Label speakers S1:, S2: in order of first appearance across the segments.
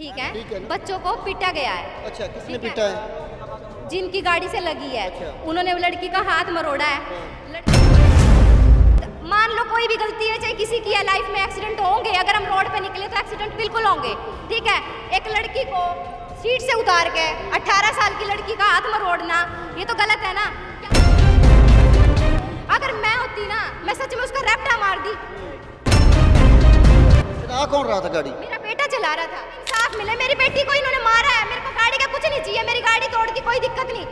S1: ठीक है
S2: ठीक है
S1: बच्चों को पीटा गया है।
S2: अच्छा किसने
S1: है।
S2: पीटा है?
S1: जिनकी गाड़ी से लगी है।
S2: अच्छा।
S1: उन्होंने लड़की का हाथ मरोड़ा है।
S2: हाँ।
S1: मान लो कोई भी गलती है चाहे किसी की है लाइफ में एक्सीडेंट होंगे अगर हम रोड पे निकले तो एक्सीडेंट बिल्कुल होंगे। ठीक है? एक लड़की को सीट से उतार के 18 साल की लड़की का हाथ मरोड़ना ये तो गलत है ना? अगर मैं होती ना मैं सच में उसका रैप्टा मार दी।
S2: चला कौन रहा था गाड़ी?
S1: मेरा बेटा चला रहा था। इंसाफ मिले मेरी बेटी को इन्होंने मारा है मेरे को गाड़ी का कुछ नहीं चाहिए मेरी गाड़ी तोड़ दी कोई दिक्कत नहीं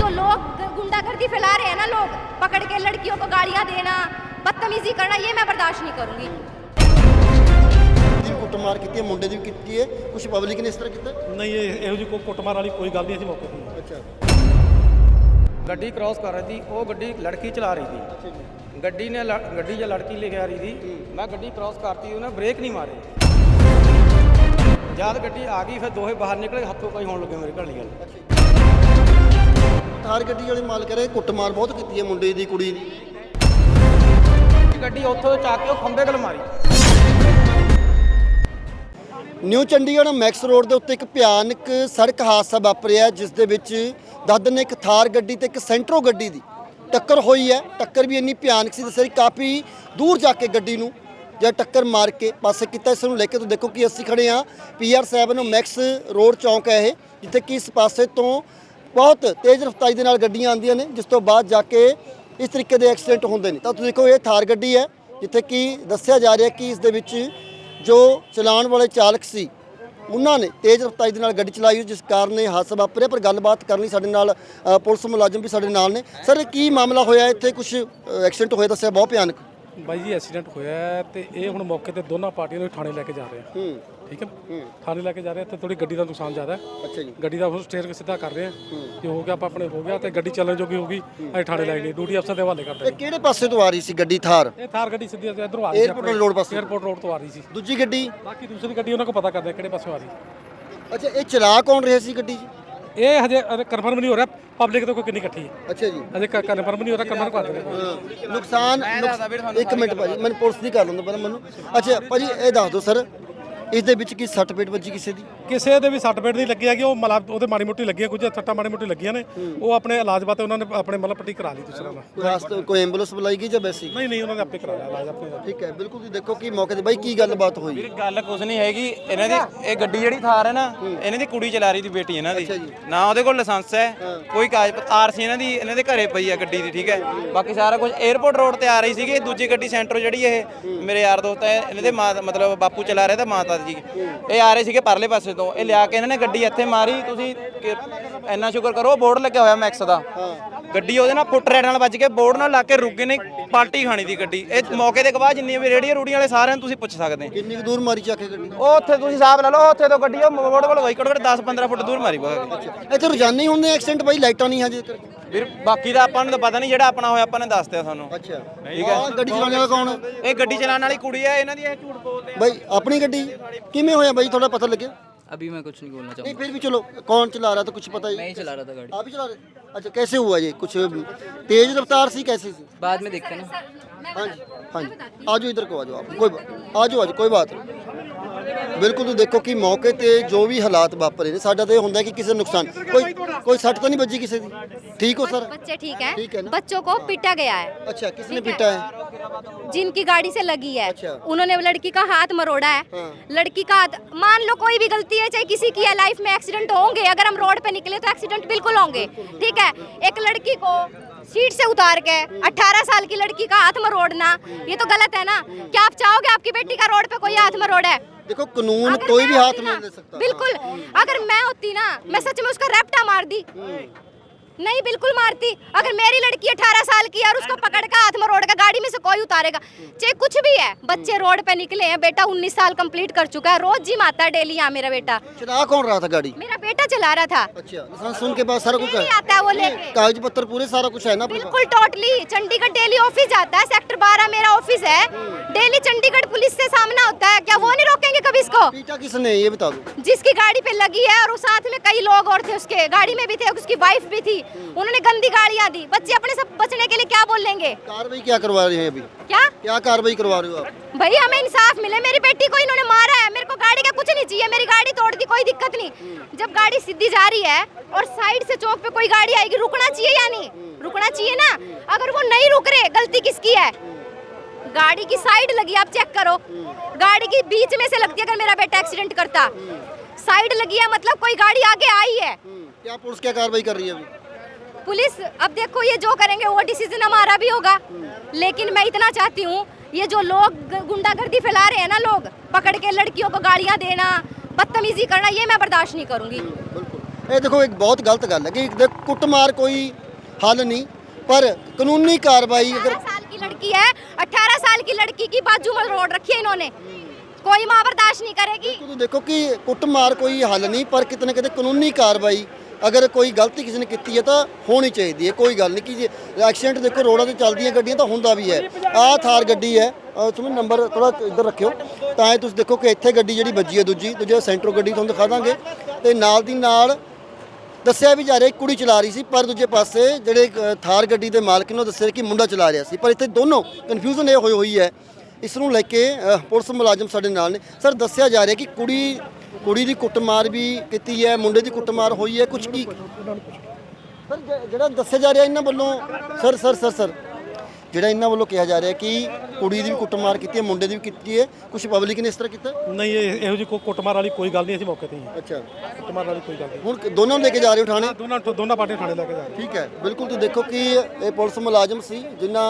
S1: जो लोग ग- गुंडागर्दी फैला रहे हैं ना लोग पकड़ के लड़कियों को गाड़ियां देना बदतमीजी करना ये मैं बर्दाश्त नहीं करूंगी
S2: ਦੀ ਵੀ ਕੁੱਟਮਾਰ ਕੀਤੀ ਹੈ ਮੁੰਡੇ ਦੀ ਵੀ ਕੀਤੀ ਹੈ ਕੁਝ ਪਬਲਿਕ ਨੇ ਇਸ ਤਰ੍ਹਾਂ ਕੀਤਾ
S3: ਨਹੀਂ ਇਹ ਇਹੋ ਜਿਹੀ ਕੋਈ ਕੁੱਟਮਾਰ ਵਾਲੀ ਕੋਈ ਗੱਲ ਨਹੀਂ ਅਸੀਂ ਮੌਕੇ ਤੇ
S2: ਅੱਛਾ
S4: ਗੱਡੀ ਕ੍ਰਾਸ ਕਰ ਰਹੀ ਸੀ ਉਹ ਗੱਡੀ ਲੜਕੀ ਚਲਾ ਰਹੀ ਸੀ
S2: ਅੱਛਾ ਜੀ
S4: ਗੱਡੀ ਨੇ ਲ- ਗੱਡੀ ਜਾਂ ਲੜਕੀ ਲੈ ਕੇ ਆ ਰਹੀ ਸੀ ਮੈਂ ਗੱਡੀ ਕ੍ਰਾਸ ਕਰਤੀ ਉਹਨੇ ਬ੍ਰੇਕ ਨਹੀਂ ਮਾਰੇ ਜਦ ਗੱਡੀ ਆ ਗਈ ਫਿਰ ਦੋਹੇ ਬਾਹਰ ਨਿਕਲੇ ਹੱਥੋਂ ਪਾਈ ਹੋਣ ਲੱਗੇ ਮੇਰੇ ਘਰ ਲਈ
S2: ਥਾਰ ਗੱਡੀ ਵਾਲੇ ਮਾਲਕ ਕਰੇ ਕੁੱਟਮਾਰ ਬਹੁਤ ਕੀਤੀ ਹੈ ਮੁੰਡੇ ਦੀ ਕੁੜੀ ਦੀ।
S4: ਗੱਡੀ ਉੱਥੋਂ ਚੱਕ ਕੇ ਉਹ ਖੰਭੇ ਗਲ ਮਾਰੀ।
S2: ਨਿਊ ਚੰਡੀਗੜ੍ਹ ਮੈਕਸ ਰੋਡ ਦੇ ਉੱਤੇ ਇੱਕ ਭਿਆਨਕ ਸੜਕ ਹਾਦਸਾ ਵਾਪਰਿਆ ਜਿਸ ਦੇ ਵਿੱਚ ਦੱਦ ਨੇ ਇੱਕ ਥਾਰ ਗੱਡੀ ਤੇ ਇੱਕ ਸੈਂਟਰੋ ਗੱਡੀ ਦੀ ਟੱਕਰ ਹੋਈ ਹੈ। ਟੱਕਰ ਵੀ ਇੰਨੀ ਭਿਆਨਕ ਸੀ ਦੱਸਿਆ ਕਾਫੀ ਦੂਰ ਜਾ ਕੇ ਗੱਡੀ ਨੂੰ ਜਾਂ ਟੱਕਰ ਮਾਰ ਕੇ ਪਾਸੇ ਕੀਤਾ, ਇਸ ਨੂੰ ਲੈ ਕੇ ਤੁਸੀਂ ਦੇਖੋ ਕਿ ਅਸੀਂ ਖੜੇ ਆ ਪੀਆਰ 7 ਮੈਕਸ ਰੋਡ ਚੌਂਕ ਹੈ ਇਹ, ਜਿੱਥੇ ਕਿ ਇਸ ਪਾਸੇ ਤੋਂ ਬਹੁਤ ਤੇਜ਼ ਰਫ਼ਤਾਰੀ ਦੇ ਨਾਲ ਗੱਡੀਆਂ ਆਉਂਦੀਆਂ ਨੇ, ਜਿਸ ਤੋਂ ਬਾਅਦ ਜਾ ਕੇ ਇਸ ਤਰੀਕੇ ਦੇ ਐਕਸੀਡੈਂਟ ਹੁੰਦੇ ਨੇ। ਤਾਂ ਤੁਸੀਂ ਦੇਖੋ, ਇਹ ਥਾਰ ਗੱਡੀ ਹੈ, ਜਿੱਥੇ ਕਿ ਦੱਸਿਆ ਜਾ ਰਿਹਾ ਕਿ ਇਸ ਦੇ ਵਿੱਚ ਜੋ ਚਲਾਉਣ ਵਾਲੇ ਚਾਲਕ ਸੀ, ਉਹਨਾਂ ਨੇ ਤੇਜ਼ ਰਫ਼ਤਾਰੀ ਦੇ ਨਾਲ ਗੱਡੀ ਚਲਾਈ ਜਿਸ ਕਾਰਨ ਇਹ ਹਾਦਸਾ ਵਾਪਰਿਆ। ਪਰ ਗੱਲਬਾਤ ਕਰਨ ਲਈ ਸਾਡੇ ਨਾਲ ਪੁਲਿਸ ਮੁਲਾਜ਼ਮ ਵੀ ਸਾਡੇ ਨਾਲ ਨੇ। ਸਰ ਇਹ ਕੀ ਮਾਮਲਾ ਹੋਇਆ ਇੱਥੇ? ਕੁਝ ਐਕਸੀਡੈਂਟ ਹੋਇਆ ਦੱਸਿਆ? ਬਹੁਤ ਭਿਆਨਕ।
S3: ਬਾਈ ਜੀ ਐਕਸੀਡੈਂਟ ਹੋਇਆ ਹੈ ਤੇ ਇਹ ਹੁਣ ਮੌਕੇ ਤੇ ਦੋਨਾਂ ਪਾਰਟੀਆਂ ਨੂੰ ਥਾਣੇ ਲੈ ਕੇ ਜਾ ਰਹੇ ਆ।
S2: ਹੂੰ।
S3: ਠੀਕ ਹੈ? ਥਾਣੇ ਲੈ ਕੇ ਜਾ ਰਹੇ ਆ ਤੇ ਥੋੜੀ ਗੱਡੀ ਦਾ ਨੁਕਸਾਨ ਜ਼ਿਆਦਾ ਹੈ।
S2: ਅੱਛਾ ਜੀ।
S3: ਗੱਡੀ ਦਾ ਹੁਣ ਸਟੇਅਰ ਸਿੱਧਾ ਕਰ ਰਹੇ ਆ ਕਿ ਹੋ ਗਿਆ ਆਪਾਂ ਆਪਣੇ ਹੋ ਗਿਆ ਤੇ ਗੱਡੀ ਚੱਲਣ ਜੋਗੀ ਹੋ ਗਈ ਅਸੀਂ ਥਾਣੇ ਲੈ ਗਏ ਡਿਊਟੀ ਅਫਸਰ ਦੇ ਹਵਾਲੇ ਕਰ
S2: ਇਹ ਕਿਹੜੇ ਪਾਸੇ ਤੋਂ ਆ ਰਹੀ ਸੀ ਗੱਡੀ ਥਾਰ?
S3: ਇਹ ਥਾਰ ਗੱਡੀ ਸਿੱਧੀ ਇਧਰੋਂ ਆ ਰਹੀ ਸੀ
S2: Airport road ਪਾਸੇ।
S3: 에어ਪੋਰਟ ਰੋਡ ਤੋਂ ਆ ਰਹੀ ਸੀ।
S2: ਦੂਜੀ ਗੱਡੀ?
S3: ਬਾਕੀ ਦੂਸਰੀ ਗੱਡੀ ਉਹਨਾਂ ਕੋ ਪਤਾ ਕਰਦੇ ਆ ਕਿਹੜੇ ਪਾਸੋਂ ਆ ਰਹੀ।
S2: ਅੱਛਾ ਇਹ ਚਲਾ ਕੌਣ ਰਿਹਾ ਸੀ ਗੱਡੀ ਜੀ
S3: ਇਹ ਹਜੇ ਕਨਫਰਮ ਨਹੀਂ ਹੋ ਰਿਹਾ ਪਬਲਿਕ ਤੋਂ ਕੋਈ ਕਿੰਨੀ ਇਕੱਠੀ ਹੈ।
S2: ਅੱਛਾ ਜੀ।
S3: ਹਜੇ ਕਨਫਰਮ ਨਹੀਂ ਹੋ ਰਿਹਾ ਕਨਫਰਮ ਕਰ ਆ।
S2: ਹਾਂ, ਨੁਕਸਾਨ ਨੁਕਸ- ਇੱਕ ਮਿੰਟ ਭਾਜੀ ਮੈਨੂੰ ਪੁਲਿਸ ਦੀ ਕਰ ਲੈਂਦਾ ਪਹਿਲਾਂ ਮੈਨੂੰ। ਅੱਛਾ ਭਾਜੀ ਇਹ ਦੱਸ ਦਿਓ ਸਰ ਇਸ ਦੇ ਵਿੱਚ ਕੀ ਸੱਟ ਪੇਟ ਵੱਜੀ ਕਿਸੇ ਦੀ?
S3: ਕਿਸੇ ਦੇ ਵੀ ਸੱਟ ਪੇਟ ਨਹੀਂ ਲੱਗੀ ਹੈਗੀ ਉਹ ਮਤਲਬ ਉਹਦੇ ਮਾੜੀ ਮੋਟੀ ਲੱਗੀਆਂ ਕੁਝ ਸੱਟਾਂ ਮਾੜੀ ਮੋਟੀ ਲੱਗੀਆਂ ਨੇ ਉਹ ਆਪਣੇ ਇਲਾਜ ਵਾਸਤੇ ਉਹਨਾਂ ਨੇ ਆਪਣੇ ਮਤਲਬ ਪੱਟੀ ਕਰਾ ਲਈ ਦੂਸਰਾ ਨਾਲ।
S2: ਕੋਈ ਐਂਬੂਲੈਂਸ ਬੁਲਾਈ ਗਈ ਜਾਂ ਵੈਸੇ ਹੀ?
S3: ਨਹੀਂ ਨਹੀਂ ਉਹਨਾਂ ਨੇ ਆਪੇ ਕਰਾਇਆ ਇਲਾਜ ਆਪਣੇ ਦਾ
S2: ਠੀਕ ਹੈ ਬਿਲਕੁਲ ਤੁਸੀਂ ਦੇਖੋ ਕਿ ਮੌਕੇ ਤੇ ਬਾਈ ਕੀ ਗੱਲਬਾਤ ਹੋਈ?
S4: ਵੀਰ ਗੱਲ ਕੁਝ ਨਹੀਂ ਹੈਗੀ ਇਹਨਾਂ ਦੀ ਇਹ ਗੱਡੀ ਜਿਹੜੀ ਥਾਰ ਹੈ ਨਾ ਇਹਨਾਂ ਦੀ ਕੁੜੀ ਚਲਾ ਰਹੀ ਦੀ ਬੇਟੀ ਇਹਨਾਂ ਦੀ। ਨਾ ਉਹਦੇ ਕੋਲ ਲਾਇਸੈਂਸ ਹੈ ਕੋਈ ਕਾਗਜ਼ ਪੱਤਰ ਸੀ ਇਹਨਾਂ ਦੀ ਇਹਨਾਂ ਦੇ ਘਰੇ ਪਈ ਆ ਗੱਡੀ ਦੀ ਠੀਕ ਹੈ। ਬਾਕੀ ਸਾਰਾ ਕੁਝ 에어ਪੋਰਟ ਰੋਡ ਤੇ ਆ ਰਹੀ ਸੀਗੀ ਦੂਜੀ ਗੱਡੀ ਸੈਂਟਰ ਜਿਹੜੀ ਇਹ ਮੇਰੇ ਯਾਰ ਦੋਸਤ ਹੈ ਇਹਨਾਂ ਦੇ ਮਾਂ ਮਤਲਬ ਬਾਪੂ ਚਲਾ ਰਿਹਾ ਤਾਂ ਮਾਤਾ ਜੀ। ਇਹ ਆ ਰਹੇ ਸੀਗੇ ਪਰਲੇ ਪਾਸੇ ਤੋਂ ਇਹ ਲਿਆ ਕੇ ਇਹਨਾਂ ਨੇ ਗੱਡੀ ਇੱਥੇ ਮਾਰੀ ਤੁਸੀਂ ਕਿ- ਇੰਨਾ ਸ਼ੁਕਰ ਕਰੋ ਬੋਰਡ ਲੱਗਿਆ ਹੋਇਆ ਮੈਕਸ ਦਾ। ਗੱਡੀ ਉਹਦੇ ਨਾਲ ਫੁੱਟ ਰੇਡ ਨਾਲ ਵੱਜ ਕੇ ਬੋਰਡ ਨਾਲ ਲਾ ਕੇ ਰੁਕ ਗਏ ਨੇ ਪਾਲਟੀ ਖਾਣੀ ਦੀ ਗੱਡੀ। ਇਹ ਮੌਕੇ ਦੇ ਗਵਾਹ ਜਿੰਨੀ ਵੀ ਰੇੜੀਆਂ ਰੂੜੀਆਂ ਵਾਲੇ ਸਾਰਿਆਂ ਨੂੰ ਤੁਸੀਂ ਪੁੱਛ ਸਕਦੇ।
S2: ਕਿੰਨੀ ਕੁ ਦੂਰ ਮਾਰੀ ਚੱਕ ਕੇ ਗੱਡੀ?
S4: ਉਹ ਉੱਥੇ ਤੁਸੀਂ ਹਿਸਾਬ ਲਾ ਲਓ ਉੱਥੇ ਤੋਂ ਗੱਡੀ ਉਹ ਮੋੜ ਕੋਲ ਹੋਈ ਘੱਟੋ ਘੱਟ 10 15 ਫੁੱਟ ਦੂਰ ਮਾਰੀ ਬਗਾ
S2: ਇੱਥੇ ਰੋਜ਼ਾਨਾ ਹੀ ਹੁੰਦੇ ਐਕਸੀਡੈਂਟ ਬਾਈ ਲਾਈਟਾਂ ਨਹੀਂ ਹਜੇ ਕਰਕੇ
S4: ਵੀਰ ਬਾਕੀ ਦਾ ਆਪਾਂ ਨੂੰ ਤਾਂ ਪਤਾ ਨਹੀਂ ਜਿਹੜਾ ਆਪਣਾ ਹੋਇਆ ਆਪਾਂ ਨੇ ਦੱਸ ਦਿਆ ਸਾਨੂੰ।
S2: ਅੱਛਾ।
S4: ਠੀਕ ਹੈ।
S2: ਗੱਡੀ ਚਲਾਉਣ ਵਾਲਾ ਕੌਣ? ਹੈ?
S4: ਇਹ ਗੱਡੀ ਚਲਾਉਣ ਵਾਲੀ ਕੁੜੀ ਹੈ ਇਹਨਾਂ ਦੀ ਇਹ ਝੂਠ ਬੋਲਦੇ ਆ।
S2: ਬਾਈ ਆਪਣੀ ਗੱਡੀ? ਕਿਵੇਂ ਹੋਇਆ ਬਾਈ ਥੋੜਾ ਪਤਾ ਲੱਗਿਆ?
S5: अभी मैं कुछ नहीं बोलना चाहूँगा
S2: नहीं फिर भी चलो कौन चला रहा था कुछ पता
S5: मैं
S2: ही
S5: ही चला रहा था गाड़ी
S2: आप ही चला रहे अच्छा कैसे हुआ ये कुछ तेज रफ्तार सी कैसे सी
S5: बाद में देखते हैं ना
S2: हाँ जी हाँ जी आ जाओ इधर को आ जाओ आप कोई बात आ जाओ आ जाओ कोई बात नहीं ਬਿਲਕੁਲ ਤੁਸੀਂ ਦੇਖੋ ਕਿ ਮੌਕੇ ਤੇ ਜੋ ਵੀ ਹਾਲਾਤ ਵਾਪਰੇ ਨੇ ਸਾਡਾ ਤਾਂ ਇਹ ਹੁੰਦਾ ਕਿ ਕਿਸੇ ਨੂੰ ਨੁਕਸਾਨ ਕੋਈ ਕੋਈ ਸੱਟ ਤਾਂ ਨਹੀਂ ਵੱਜੀ ਕਿਸੇ ਦੀ ਠੀਕ ਹੋ ਸਰ
S1: बच्चे ठीक है
S2: ठीक है ना?
S1: बच्चों को पीटा गया है
S2: अच्छा किसने पीटा है
S1: जिनकी गाड़ी से लगी है
S2: अच्छा।
S1: उन्होंने वो लड़की का हाथ मरोड़ा है
S2: हाँ।
S1: लड़की का हाथ मान लो कोई भी गलती है चाहे किसी की है लाइफ में एक्सीडेंट होंगे अगर हम रोड पे निकले तो एक्सीडेंट बिल्कुल होंगे ठीक है एक लड़की को सीट से उतार के 18 साल की लड़की का हाथ मरोड़ना ये तो गलत है ना क्या आप चाहोगे आपकी बेटी का रोड पे कोई हाथ मरोड़ा है
S2: देखो कानून
S1: अगर
S2: कोई
S1: मैं
S2: भी हाथ
S1: होती
S2: नहीं
S1: ना-
S2: ले सकता
S1: बिल्कुल अगर मैं होती ना मैं सच में उसका रैप्टा मार दी नहीं बिल्कुल मारती। अगर मेरी लड़की 18 साल की है और उसको पकड़ का हाथ में रोड का गाड़ी में से कोई उतारेगा चाहे कुछ भी है बच्चे रोड पे निकले हैं बेटा 19 साल कंप्लीट कर चुका है रोज जिम आता है डेली यहाँ मेरा बेटा।
S2: चला कौन रहा था गाड़ी?
S1: मेरा बेटा चला रहा था।
S2: अच्छा सुन के बाद सारा कुछ
S1: आता है। वो लेके।
S2: कागज़ पत्र पूरे सारा कुछ है ना
S1: बिल्कुल टोटली चंडीगढ़ डेली ऑफ़िस जाता है सेक्टर 12 मेरा ऑफ़िस है। डेली चंडीगढ़ पुलिस से सामना होता है। क्या वो नहीं रोकेंगे कभी इसको?
S2: पीटा किसने? ये बता दो।
S1: जिसकी गाड़ी पे लगी है और उस साथ में कई लोग और थे उसके। गाड़ी में भी थे उसकी वाइफ भी थी। उन्होंने गंदी गाड़ियाँ दी। बच्चे अपने सब बचने के लिए क्या बोलेंगे?
S2: कार्रवाई क्या करवा रहे हैं अभी?
S1: क्या?
S2: क्या कार्रवाई करवा रहे हो आप?
S1: भाई हमें इंसाफ मिले। मेरी बेटी को इन्होंने मारा है। मेरे को गाड़ी का कुछ नहीं चाहिए। मेरी गाड़ी तोड़ दी कोई दिक्कत नहीं। जब गाड़ी सीधी जा रही है और साइड से चौक पे कोई गाड़ी आएगी रुकना चाहिए या नहीं? रुकना चाहिए ना। अगर वो नहीं रुक रहे गलती किसकी है? गाड़ी की साइड लगी आप चेक करो। गाड़ी की बीच में से लगती है अगर मेरा बेटा एक्सीडेंट करता। साइड लगी है मतलब कोई गाड़ी आगे आई है।
S2: क्या पुलिस क्या कार्रवाई कर रही है अभी?
S1: पुलिस अब देखो ये जो करेंगे वो डिसीज़न हमारा भी होगा। लेकिन मैं इतना चाहती हूँ ये जो लोग गुंडागर्दी फैला रहे हैं ना लोग पकड़ के लड़कियों को गाड़ियाँ देना बदतमीजी करना ये मैं बर्दाश्त नहीं करूँगी।
S2: हम्म, ये देखो एक बहुत गलत गल है कि कुटमार कोई हल नहीं पर कानूनी कार्रवाई अगर ਕਾਰਵਾਈ ਅਗਰ
S1: 18 साल की लड़की है 18 साल की लड़की की बाजू में रोड रखी है इन्होंने कोई माँ बर्दाश्त नहीं करेगी
S2: ਤੁਸੀਂ ਦੇਖੋ ਕਿ ਕੁੱਟਮਾਰ ਕੋਈ ਹੱਲ ਨਹੀਂ ਪਰ ਕਿਤੇ ਨਾ ਕਿਤੇ ਕਾਨੂੰਨੀ ਕਾਰਵਾਈ ਅਗਰ ਕੋਈ ਗਲਤੀ ਕਿਸੇ ਨੇ ਕੀਤੀ ਹੈ ਤਾਂ ਹੋਣੀ ਚਾਹੀਦੀ ਹੈ ਕੋਈ ਗੱਲ ਨਹੀਂ ਕਿ ਜੇ ਐਕਸੀਡੈਂਟ ਦੇਖੋ ਰੋਡਾਂ ਤੇ ਚੱਲਦੀਆਂ ਗੱਡੀਆਂ ਤਾਂ ਹੁੰਦਾ ਵੀ ਹੈ ਆਹ ਥਾਰ ਗੱਡੀ ਹੈ ਅਹ ਤੁਸੀਂ ਨੰਬਰ ਥੋੜਾ ਇੱਧਰ ਰੱਖਿਓ ਤਾਂ ਇਹ ਤੁਸੀਂ ਦੇਖੋ ਕਿ ਇੱਥੇ ਗੱਡੀ ਜਿਹੜੀ ਵੱਜੀ ਹੈ ਦੂਜੀ ਦੂਜੇ ਸੈਂਟਰੋ ਗੱਡੀ ਤੁਹਾਨੂੰ ਦਿਖਾ ਦਾਂਗੇ ਤੇ ਨਾਲ ਦੀ ਨਾਲ ਦੱਸਿਆ ਵੀ ਜਾ ਰਿਹਾ ਕੁੜੀ ਚਲਾ ਰਹੀ ਸੀ, ਪਰ ਦੂਜੇ ਪਾਸੇ ਜਿਹੜੇ ਥਾਰ ਗੱਡੀ ਦੇ ਮਾਲਕ ਨੇ ਉਹ ਦੱਸਿਆ ਕਿ ਮੁੰਡਾ ਚਲਾ ਰਿਹਾ ਸੀ। ਪਰ ਇੱਥੇ ਦੋਨੋਂ ਕਨਫਿਊਜ਼ਨ ਇਹ ਹੋਈ ਹੋਈ ਹੈ। ਇਸ ਨੂੰ ਲੈ ਕੇ ਪੁਲਿਸ ਮੁਲਾਜ਼ਮ ਸਾਡੇ ਨਾਲ ਨੇ। ਸਰ, ਦੱਸਿਆ ਜਾ ਰਿਹਾ ਕਿ ਕੁੜੀ ਕੁੜੀ ਦੀ ਕੁੱਟਮਾਰ ਵੀ ਕੀਤੀ ਹੈ, ਮੁੰਡੇ ਦੀ ਕੁੱਟਮਾਰ ਹੋਈ ਹੈ ਕੁਝ ਕੀ ਸਰ, ਜਿਹੜਾ ਦੱਸਿਆ ਜਾ ਰਿਹਾ ਇਹਨਾਂ ਵੱਲੋਂ ਸਰ ਸਰ ਸਰ ਸਰ। ਜਿਹੜਾ ਇਹਨਾਂ ਵੱਲੋਂ ਕਿਹਾ ਜਾ ਰਿਹਾ ਕਿ ਕੁੜੀ ਦੀ ਵੀ ਕੁੱਟਮਾਰ ਕੀਤੀ ਹੈ ਮੁੰਡੇ ਦੀ ਵੀ ਕੀਤੀ ਹੈ ਕੁਝ ਪਬਲਿਕ ਨੇ ਇਸ ਤਰ੍ਹਾਂ ਕੀਤਾ?
S3: ਨਹੀਂ ਇਹ ਇਹੋ ਜਿਹੀ ਕੋਈ ਕੁੱਟਮਾਰ ਵਾਲੀ ਕੋਈ ਗੱਲ ਨਹੀਂ ਅਸੀਂ ਮੌਕੇ ਤੇ ਹੀ ਹਾਂ।
S2: ਅੱਛਾ।
S3: ਕੁੱਟਮਾਰ ਵਾਲੀ ਕੋਈ ਗੱਲ ਨਹੀਂ।
S2: ਹੁਣ ਦੋਨੋਂ ਨੂੰ ਲੈ ਕੇ ਜਾ ਰਹੇ ਹੋ ਥਾਣੇ?
S3: ਦੋਨਾਂ ਦੋਨਾਂ ਪਾਰਟੀਆਂ ਥਾਣੇ ਲੈ ਕੇ ਜਾ ਰਹੇ
S2: ਠੀਕ ਹੈ। ਬਿਲਕੁਲ ਤੁਸੀਂ ਦੇਖੋ ਕਿ ਇਹ ਪੁਲਿਸ ਮੁਲਾਜ਼ਮ ਸੀ ਜਿਨ੍ਹਾਂ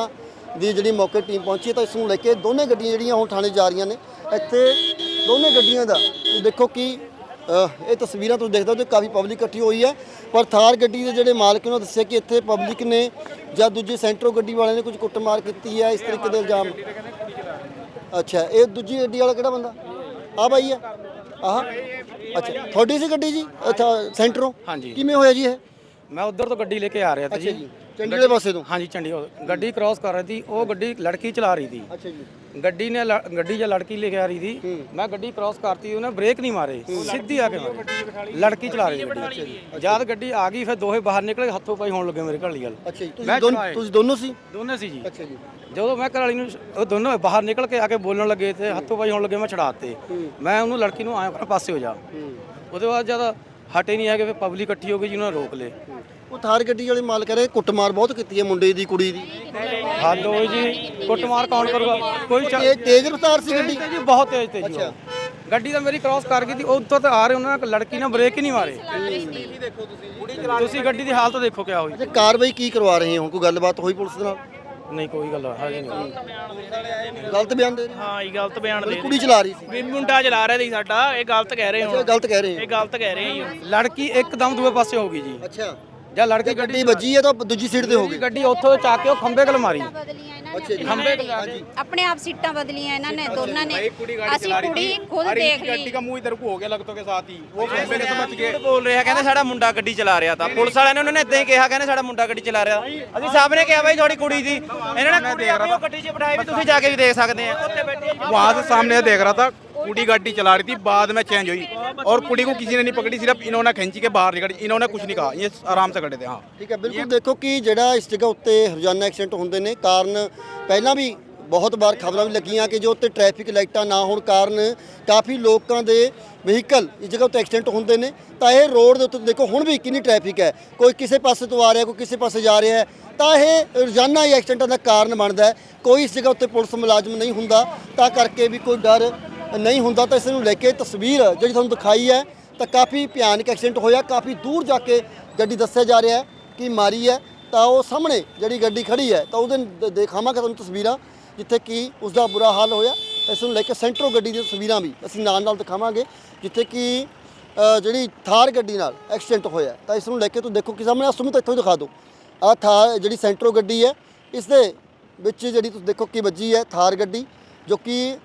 S2: ਦੀ ਜਿਹੜੀ ਮੌਕੇ ਟੀਮ ਪਹੁੰਚੀ ਹੈ ਤਾਂ ਇਸ ਨੂੰ ਲੈ ਕੇ ਦੋਨੇ ਗੱਡੀਆਂ ਜਿਹੜੀਆਂ ਹੁਣ ਥਾਣੇ ਜਾ ਰਹੀਆਂ ਨੇ ਇੱਥੇ ਦੋਨੇ ਗੱਡੀਆਂ ਦਾ ਤੁਸੀਂ ਦੇਖੋ ਕਿ ਇਹ ਤਸਵੀਰਾਂ ਤੁਸੀਂ ਦੇਖਦੇ ਹੋ ਕਿ ਕਾਫੀ ਪਬਲਿਕ ਇਕੱਠੀ ਹੋਈ ਹੈ। ਪਰ ਥਾਰ ਗੱਡੀ ਦੇ ਜਿਹੜੇ ਮਾਲਕ ਨੇ ਦੱਸਿਆ ਕਿ ਇੱਥੇ ਪਬਲਿਕ ਨੇ ਜਾਂ ਦੂਜੇ ਸੈਂਟਰੋ ਗੱਡੀ ਵਾਲਿਆਂ ਨੇ ਕੁਝ ਕੁੱਟਮਾਰ ਕੀਤੀ ਹੈ ਇਸ ਤਰੀਕੇ ਦੇ ਇਲਜ਼ਾਮ। ਅੱਛਾ ਇਹ ਦੂਜੀ ਗੱਡੀ ਵਾਲਾ ਕਿਹੜਾ ਬੰਦਾ? ਆ ਬਾਈ ਹੈ? ਆਹ? ਅੱਛਾ ਤੁਹਾਡੀ ਸੀ ਗੱਡੀ ਜੀ? ਅੱਛਾ ਸੈਂਟਰੋਂ?
S6: ਹਾਂਜੀ।
S2: ਕਿਵੇਂ ਹੋਇਆ ਜੀ ਇਹ?
S6: ਮੈਂ ਉਧਰ ਤੋਂ ਗੱਡੀ ਲੈ ਕੇ ਆ ਰਿਹਾ
S2: ਅੱਛਾ
S6: ਜੀ।
S2: ਜੀ। ਚੰਡੀਗੜ੍ਹ ਪਾਸੇ ਤੋਂ?
S6: ਹਾਂਜੀ ਚੰਡੀਗੜ੍ਹ ਗੱਡੀ ਕ੍ਰਾਸ ਕਰ ਰਹੀ ਸੀ ਉਹ ਗੱਡੀ ਲੜਕੀ ਚਲਾ ਰਹੀ ਸੀ।
S2: ਅੱਛਾ ਜੀ।
S6: ਗੱਡੀ ਨੇ ਲ- ਗੱਡੀ ਜਾਂ ਲੜਕੀ ਲੈ ਕੇ ਆ ਰਹੀ ਸੀ ਮੈਂ ਗੱਡੀ ਕ੍ਰਾਸ ਕਰਤੀ ਉਹਨੇ ਬ੍ਰੇਕ ਨਹੀਂ ਮਾਰੇ ਸਿੱਧੀ ਆ ਕੇ ਮਾਰੀ। ਲੜਕੀ ਚਲਾ ਰਹੀ ਸੀ ਗੱਡੀ। ਜਦ ਗੱਡੀ ਆ ਗਈ ਫਿਰ ਦੋਹੇ ਬਾਹਰ ਨਿਕਲੇ ਹੱਥੋਂ ਪਾਈ ਹੋਣ ਲੱਗੇ ਮੇਰੇ ਘਰ ਵਾਲੀ ਗੱਲ।
S2: ਅੱਛਾ ਜੀ। ਤੁਸੀਂ
S6: ਮੈਂ
S2: ਦੋਨ-
S6: ਚਲਾਏ।
S2: ਤੁਸੀਂ ਦੋਨੋਂ ਸੀ?
S6: ਦੋਨੇ ਸੀ ਜੀ।
S2: ਅੱਛਾ ਜੀ।
S6: ਜਦੋਂ ਮੈਂ ਘਰ ਵਾਲੀ ਨੂੰ ਉਹ ਦੋਨੋਂ ਬਾਹਰ ਨਿਕਲ ਕੇ ਆ ਕੇ ਬੋਲਣ ਲੱਗੇ ਤੇ ਹੱਥੋਂ ਪਾਈ ਹੋਣ ਲੱਗੇ ਮੈਂ ਛਡਾਤੇ ਮੈਂ ਉਹਨੂੰ ਲੜਕੀ ਨੂੰ ਆਇਆ ਕਰ ਪਾਸੇ ਹੋ ਜਾ। ਉਹਦੇ ਬਾਅਦ ਜਦ ਹਟੇ ਨਹੀਂ ਹੈਗੇ ਫਿਰ ਪਬਲਿਕ ਇਕੱਠੀ ਹੋ ਗਈ ਜੀ ਉਹਨਾਂ ਨੇ ਰੋਕ ਲਏ।
S2: ਉਹ ਥਾਰ ਗੱਡੀ ਵਾਲੇ ਮਾਲਕ ਰਹੇ ਕੁੱਟਮਾਰ ਬਹੁਤ ਕੀਤੀ ਹੈ ਮੁੰਡੇ ਦੀ ਕੁੜੀ ਦੀ।
S6: ਹੱਦ ਹੋਈ ਜੀ ਕੁੱਟਮਾਰ ਕੌਣ ਕਰੂਗਾ? ਕੋਈ ਚੱਲ-
S2: ਇਹ ਤੇਜ਼ ਰਫ਼ਤਾਰ ਸੀ ਗੱਡੀ।
S6: ਜੀ ਬਹੁਤ ਤੇਜ਼ ਤੇ ਜੀ ਉਹ। ਗੱਡੀ ਤਾਂ ਮੇਰੀ ਕ੍ਰਾਸ ਕਰ ਗਈ ਸੀ ਉੱਥੋਂ ਤਾਂ ਆ ਰਹੇ ਉਹਨਾਂ ਨੇ ਲੜਕੀ ਨੇ ਬ੍ਰੇਕ ਹੀ ਨਹੀਂ ਮਾਰੇ। ਤੁਸੀਂ ਗੱਡੀ ਦੀ ਹਾਲਤ ਦੇਖੋ ਕਿਆ ਹੋਈ।
S2: ਅੱਛਾ ਕਾਰਵਾਈ ਕੀ ਕਰਵਾ ਰਹੇ ਹੋ? ਕੋਈ ਗੱਲਬਾਤ ਹੋਈ ਪੁਲਿਸ ਦੇ ਨਾਲ?
S6: ਨਹੀਂ ਕੋਈ ਗੱਲ ਹਜੇ ਨਹੀਂ।
S2: ਗਲਤ ਬਿਆਨ ਦੇ ਰਹੇ
S7: ਹਾਂ? ਇਹ ਗਲਤ ਬਿਆਨ
S2: ਹੋ?
S7: ਦੇ
S2: ਕੁੜੀ ਚਲਾ ਰਹੀ ਸੀ।
S7: ਵੀ ਮੁੰਡਾ ਚਲਾ ਰਿਹਾ ਸੀ ਸਾਡਾ ਇਹ ਗਲਤ ਕਹਿ ਰਹੇ
S2: ਅੱਛਾ
S7: ਹੋ।
S2: ਗਲਤ ਕਹਿ ਰਹੇ
S7: ਇਹ ਗਲਤ ਕਹਿ ਰਹੇ ਹੋ।
S6: ਲੜਕੀ ਇੱਕਦਮ ਦੂਏ ਪਾਸੇ ਹੋ ਗਈ ਜੀ।
S2: ਹੋ ਅੱਛਾ।
S6: ਜਾਂ ਲੜਕੀ
S2: ਗੱਡੀ
S6: ਗੱਡੀ
S2: ਵੱਜੀ ਹੈ ਤਾਂ ਦੂਜੀ ਸੀਟ ਤੇ ਹੋ ਗਈ
S6: ਗੱਡੀ ਉੱਥੋਂ ਚੱਕ ਕੇ ਉਹ ਖੰਬੇ ਕੋਲ ਮਾਰੀ
S2: ਅੱਛਾ ਜੀ
S6: ਖੰਬੇ ਕੋਲ ਜਾ ਕੇ
S8: ਆਪਣੇ ਆਪ ਸੀਟਾਂ ਬਦਲੀਆਂ ਇਹਨਾਂ ਨੇ ਦੋਨਾਂ ਨੇ ਅਸੀਂ ਕੁੜੀ ਖੁਦ ਦੇਖ ਲਈ
S4: ਮੁੰਹ ਇਧਰ ਕੋ ਹੋ ਗਿਆ ਲੱਗਤੋ ਕੇ ਸਾਥ ਹੀ ਉਹ ਖੰਬੇ ਨੇ ਸਮਝ ਗਏ ਬੋਲ ਰਿਹਾ ਕਹਿੰਦੇ ਸਾਡਾ ਮੁੰਡਾ ਗੱਡੀ ਚਲਾ ਰਿਹਾ ਤਾਂ ਪੁਲਿਸ ਵਾਲਿਆਂ ਨੇ ਉਹਨਾਂ ਨੇ ਇਦਾਂ ਹੀ ਕਿਹਾ ਕਹਿੰਦੇ ਸਾਡਾ ਮੁੰਡਾ ਗੱਡੀ ਚਲਾ ਰਿਹਾ ਅਸੀਂ ਸਭ ਨੇ ਕਿਹਾ ਬਾਈ ਤੁਹਾਡੀ ਕੁੜੀ ਦੀ ਇਹਨਾਂ ਨੇ ਕੁੜੀ ਆਪਣੀ ਉਹ ਗੱਡੀ 'ਚ ਬਿਠਾਈ ਵੀ ਤੁਸੀਂ ਜਾ ਕੇ ਵੀ ਦੇਖ ਸਕਦੇ ਆ ਉੱਥੇ ਬੈਠੀ
S9: वहां से सामने देख रहा था कुड़ी गाड़ी चला रही थी बाद में चेंज हुई और कुड़ी को किसी ने नहीं पकड़ी सिर्फ इन्होंने खींची के बाहर निकली इन्होंने कुछ नहीं कहा ये आराम से खड़े थे हाँ
S2: ਠੀਕ ਹੈ ਬਿਲਕੁਲ ਦੇਖੋ ਕਿ ਜਿਹੜਾ ਇਸ ਜਗ੍ਹਾ ਉੱਤੇ ਰੋਜ਼ਾਨਾ ਐਕਸੀਡੈਂਟ ਹੁੰਦੇ ਨੇ ਕਾਰਨ ਪਹਿਲਾਂ ਵੀ ਬਹੁਤ ਵਾਰ ਖਬਰਾਂ ਵੀ ਲੱਗੀਆਂ ਕਿ ਜੋ ਉੱਤੇ ਟ੍ਰੈਫਿਕ ਲਾਈਟਾਂ ਨਾ ਹੋਣ ਕਾਰਨ ਕਾਫੀ ਲੋਕਾਂ ਦੇ ਵਹੀਕਲ ਇਸ ਜਗ੍ਹਾ ਉੱਤੇ ਐਕਸੀਡੈਂਟ ਹੁੰਦੇ ਨੇ ਤਾਂ ਇਹ ਰੋਡ ਦੇ ਉੱਤੇ ਦੇਖੋ ਹੁਣ ਵੀ ਕਿੰਨੀ ਟ੍ਰੈਫਿਕ ਹੈ ਕੋਈ ਕਿਸੇ ਪਾਸੇ ਤੋਂ ਆ ਰਿਹਾ ਕੋਈ ਕਿਸੇ ਪਾਸੇ ਜਾ ਰਿਹਾ ਹੈ ਤਾਂ ਇਹ ਰੋਜ਼ਾਨਾ ਹੀ ਐਕਸੀਡੈਂਟਾਂ ਦਾ ਕਾਰਨ ਬਣਦਾ ਹੈ ਕੋਈ ਇਸ ਜਗ੍ਹਾ ਉੱਤੇ ਪੁਲਿਸ ਮੁਲਾਜ਼ਮ ਨਹੀਂ ਹੁੰਦਾ ਤਾਂ ਕਰਕੇ ਵੀ ਕੋਈ ਡਰ ਨਹੀਂ ਹੁੰਦਾ ਤਾਂ ਇਸ ਨੂੰ ਲੈ ਕੇ ਤਸਵੀਰ ਜਿਹੜੀ ਤੁਹਾਨੂੰ ਦਿਖਾਈ ਹੈ, ਤਾਂ ਕਾਫੀ ਭਿਆਨਕ ਐਕਸੀਡੈਂਟ ਹੋਇਆ, ਕਾਫੀ ਦੂਰ ਜਾ ਕੇ ਗੱਡੀ ਦੱਸਿਆ ਜਾ ਰਿਹਾ ਕਿ ਮਾਰੀ ਹੈ। ਤਾਂ ਉਹ ਸਾਹਮਣੇ ਜਿਹੜੀ ਗੱਡੀ ਖੜੀ ਹੈ, ਤਾਂ ਉਹਦੇ ਦ- ਦਿਖਾਵਾਂਗੇ ਤੁਹਾਨੂੰ ਤਸਵੀਰਾਂ, ਜਿੱਥੇ ਕਿ ਉਸ ਦਾ ਬੁਰਾ ਹਾਲ ਹੋਇਆ। ਇਸ ਨੂੰ ਲੈ ਕੇ ਸੈਂਟਰੋ ਗੱਡੀ ਦੀਆਂ ਤਸਵੀਰਾਂ ਵੀ ਅਸੀਂ ਨਾਲ ਨਾਲ ਦਿਖਾਵਾਂਗੇ, ਜਿੱਥੇ ਕਿ ਜਿਹੜੀ ਥਾਰ ਗੱਡੀ ਨਾਲ ਐਕਸੀਡੈਂਟ ਹੋਇਆ ਤਾਂ ਇਸ ਨੂੰ ਲੈ ਕੇ ਤੁਸੀਂ ਦੇਖੋ ਕਿ ਸਾਹਮਣੇ ਸੁਮਿਤ, ਇੱਥੋਂ ਹੀ ਦਿਖਾ ਦਿਓ। ਆ ਥਾਰ ਜਿਹੜੀ ਸੈਂਟਰੋ ਗੱਡੀ ਹੈ, ਇਸ ਦੇ ਵਿੱਚ ਜਿਹੜੀ ਤੁਸੀਂ ਦੇਖੋ ਕਿ ਵੱਜੀ ਹੈ ਥਾਰ ਗੱਡੀ, ਜੋ ਕਿ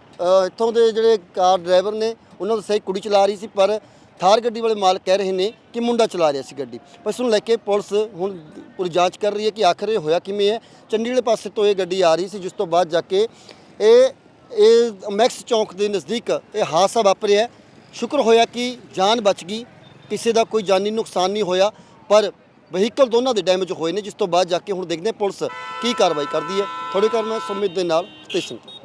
S2: ਇੱਥੋਂ ਦੇ ਜਿਹੜੇ ਕਾਰ ਡਰਾਈਵਰ ਨੇ, ਉਹਨਾਂ ਦਾ ਸਹੀ ਕੁੜੀ ਚਲਾ ਰਹੀ ਸੀ, ਪਰ ਥਾਰ ਗੱਡੀ ਵਾਲੇ ਮਾਲਕ ਕਹਿ ਰਹੇ ਨੇ ਕਿ ਮੁੰਡਾ ਚਲਾ ਰਿਹਾ ਸੀ ਗੱਡੀ। ਪਰ ਇਸ ਨੂੰ ਲੈ ਕੇ ਪੁਲਿਸ ਹੁਣ ਪੂਰੀ ਜਾਂਚ ਕਰ ਰਹੀ ਹੈ ਕਿ ਆਖਰ ਇਹ ਹੋਇਆ ਕਿਵੇਂ ਹੈ। ਚੰਡੀਗੜ੍ਹ ਪਾਸੇ ਤੋਂ ਇਹ ਗੱਡੀ ਆ ਰਹੀ ਸੀ, ਜਿਸ ਤੋਂ ਬਾਅਦ ਜਾ ਕੇ ਇਹ ਇਹ ਮੈਕਸ ਚੌਂਕ ਦੇ ਨਜ਼ਦੀਕ ਇਹ ਹਾਦਸਾ ਵਾਪਰਿਆ ਸ਼ੁਕਰ ਹੋਇਆ ਕਿ ਜਾਨ ਬਚ ਗਈ, ਕਿਸੇ ਦਾ ਕੋਈ ਜਾਨੀ ਨੁਕਸਾਨ ਨਹੀਂ ਹੋਇਆ, ਪਰ ਵਹੀਕਲ ਦੋਨਾਂ ਦੇ ਡੈਮੇਜ ਹੋਏ ਨੇ, ਜਿਸ ਤੋਂ ਬਾਅਦ ਜਾ ਕੇ ਹੁਣ ਦੇਖਦੇ ਪੁਲਿਸ ਕੀ ਕਾਰਵਾਈ ਕਰਦੀ ਹੈ। ਥੋੜੀ ਕਰ ਮੈਂ ਸੁਮਿਤ ਦੇ ਨਾਲ ਸਟੇਸ਼ਨ ਤੋਂ